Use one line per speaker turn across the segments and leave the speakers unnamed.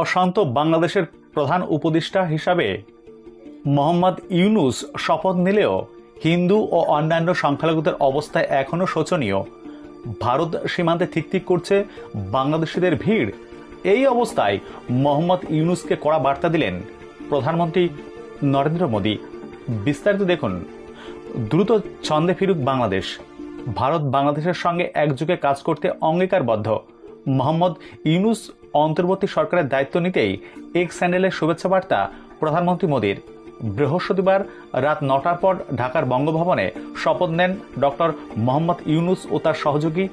অশান্ত বাংলাদেশের প্রধান উপদেষ্টা হিসাবে মোহাম্মদ ইউনুস শপথ নিলেও হিন্দু ও অন্যান্য সংখ্যালঘুদের অবস্থা এখনও শোচনীয়। ভারত সীমান্তে ঠিক করছে বাংলাদেশিদের ভিড়। এই অবস্থায় মোহাম্মদ ইউনুসকে কড়া বার্তা দিলেন প্রধানমন্ত্রী নরেন্দ্র মোদী। বিস্তারিত দেখুন। দ্রুত ছন্দে ফিরুক বাংলাদেশ। ভারত বাংলাদেশের সঙ্গে একযোগে কাজ করতে অঙ্গীকারবদ্ধ। মোহাম্মদ ইউনুস অন্তর্বর্তী সরকারের দায়িত্ব নিতেই এক স্যান্ডেলের শুভেচ্ছা বার্তা প্রধানমন্ত্রী মোদীর। বৃহস্পতিবার রাত নটার পর ঢাকার বঙ্গভবনে শপথ নেন ডক্টর মোহাম্মদ ইউনুস ও তার সহযোগী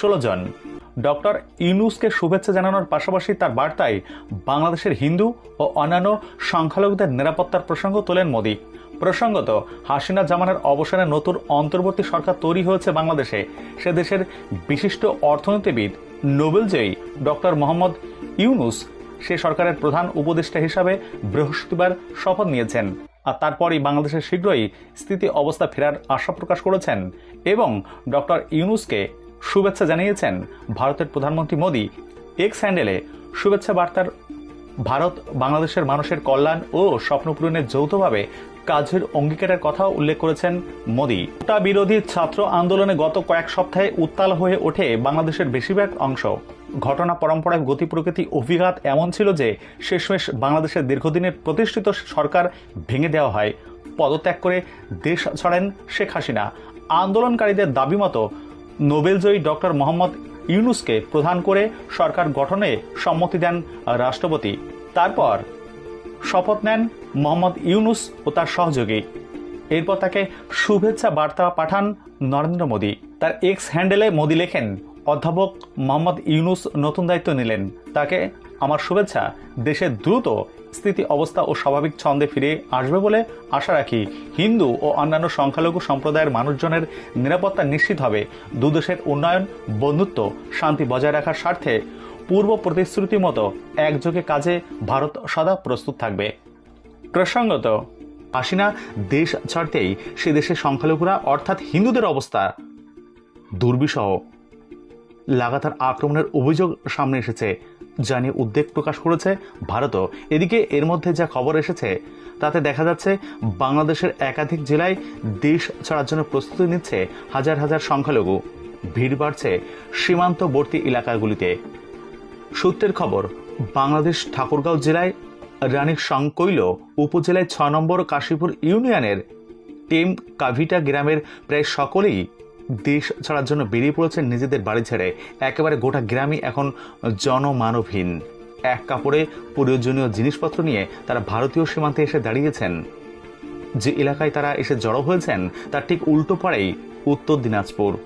ষোলো জন। ডক্টর ইউনুসকে শুভেচ্ছা জানানোর পাশাপাশি তার বার্তায় বাংলাদেশের হিন্দু ও অন্যান্য সংখ্যালঘুদের নিরাপত্তার প্রসঙ্গ তোলেন মোদী। প্রসঙ্গত, হাসিনা জামানের অবসানে নতুন অন্তর্বর্তী সরকার তৈরি হয়েছে বাংলাদেশে। সে দেশের বিশিষ্ট অর্থনীতিবিদ নোবেলজয়ী ডক্টর মোহাম্মদ ইউনুস সে সরকারের প্রধান উপদেষ্টা হিসাবে বৃহস্পতিবার শপথ নিয়েছেন। আর তারপরই বাংলাদেশের শীঘ্রই স্থিতি অবস্থা ফেরার আশা প্রকাশ করেছেন এবং ডক্টর ইউনুসকে শুভেচ্ছা জানিয়েছেন ভারতের প্রধানমন্ত্রী মোদী। এক্স হ্যান্ডেলে শুভেচ্ছা বার্তার ভারত বাংলাদেশের মানুষের কল্যাণ ও স্বপ্ন পূরণের যৌথভাবে কাজের অঙ্গীকারের কথা উল্লেখ করেছেন মোদী। কোটা বিরোধী ছাত্র আন্দোলনে গত কয়েক সপ্তাহে উত্তাল হয়ে ওঠে বাংলাদেশের বেশিরভাগ অংশ। ঘটনা পরম্পরায় গতি প্রকৃতি অভিঘাত এমন ছিল যে, শেষমেশ বাংলাদেশের দীর্ঘদিনের প্রতিষ্ঠিত সরকার ভেঙে দেওয়া হয়। পদত্যাগ করে দেশ ছাড়েন শেখ হাসিনা। আন্দোলনকারীদের দাবি মতো নোবেলজয়ী ডক্টর মোহাম্মদ ইউনুসকে প্রধান করে সরকার গঠনে সম্মতি দেন রাষ্ট্রপতি। তারপর শপথ নেন মোহাম্মদ ইউনুস ও তার সহযোগী। এরপর তাকে শুভেচ্ছা বার্তা পাঠান নরেন্দ্র মোদী। তার এক্স হ্যান্ডেলে মোদী লেখেন, অধ্যাপক মোহাম্মদ ইউনুস নতুন দায়িত্ব নিলেন। তাকে আমার শুভেচ্ছা। দেশের দ্রুত স্থিতি, অবস্থা ও স্বাভাবিক ছন্দে ফিরে আসবে বলে আশা রাখি। হিন্দু ও অন্যান্য সংখ্যালঘু সম্প্রদায়ের মানুষজনের নিরাপত্তা নিশ্চিত হবে। দুদেশের উন্নয়ন, বন্ধুত্ব, শান্তি বজায় রাখার স্বার্থে পূর্ব প্রতিশ্রুতি মতো একযোগে কাজে ভারত সদা প্রস্তুত থাকবে। প্রসঙ্গত হাসিনা দেশ ছাড়তেই সে দেশের সংখ্যালঘুরা, অর্থাৎ হিন্দুদের অবস্থা দুর্বিষহ। লাগাতার আক্রমণের অভিযোগ সামনে এসেছে, যা নিয়ে উদ্বেগ প্রকাশ করেছে ভারতও। এদিকে এর মধ্যে যা খবর এসেছে, তাতে দেখা যাচ্ছে বাংলাদেশের একাধিক জেলায় দেশ ছাড়ার জন্য প্রস্তুতি নিচ্ছে হাজার হাজার সংখ্যালঘু। ভিড় বাড়ছে সীমান্তবর্তী এলাকাগুলিতে। সূত্রের খবর, বাংলাদেশ ঠাকুরগাঁও জেলায় রানীর সংকৈল উপজেলায় ছ নম্বর কাশীপুর ইউনিয়নের টেম কাভিটা গ্রামের প্রায় সকলেই দেশ ছাড়ার জন্য বেরিয়ে পড়েছেন নিজেদের বাড়ি ছেড়ে। একেবারে গোটা গ্রামই এখন জনমানবহীন। এক কাপড়ে প্রয়োজনীয় জিনিসপত্র নিয়ে তারা ভারতীয় সীমান্তে এসে দাঁড়িয়েছেন। যে এলাকায় তারা এসে জড়ো হয়েছেন, তার ঠিক উল্টো পাড়েই উত্তর দিনাজপুর।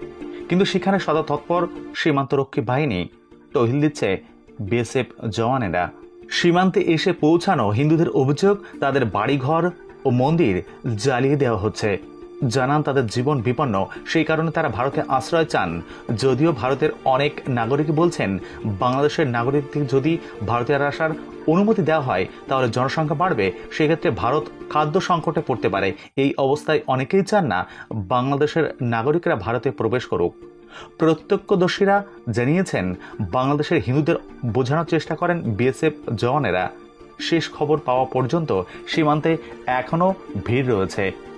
কিন্তু সেখানে সদা তৎপর সীমান্তরক্ষী বাহিনী টহিল দিচ্ছে বিএসএফ জওয়ানেরা। সীমান্তে এসে পৌঁছানো হিন্দুদের অভিযোগ, তাদের বাড়িঘর ও মন্দির জ্বালিয়ে দেওয়া হচ্ছে। জানান তাদের জীবন বিপন্ন। সেই কারণে তারা ভারতে আশ্রয় চান। যদিও ভারতের অনেক নাগরিক বলছেন, বাংলাদেশের নাগরিকদের যদি ভারতে আসার অনুমতি দেওয়া হয়, তাহলে জনসংখ্যা বাড়বে। সেক্ষেত্রে ভারত খাদ্য সংকটে পড়তে পারে। এই অবস্থায় অনেকেই চান না বাংলাদেশের নাগরিকরা ভারতে প্রবেশ করুক। প্রত্যক্ষদর্শীরা জানিয়েছেন, বাংলাদেশের হিন্দুদের বোঝানোর চেষ্টা করেন বিএসএফ জওয়ানেরা। শেষ খবর পাওয়া পর্যন্ত সীমান্তে এখনও ভিড় রয়েছে।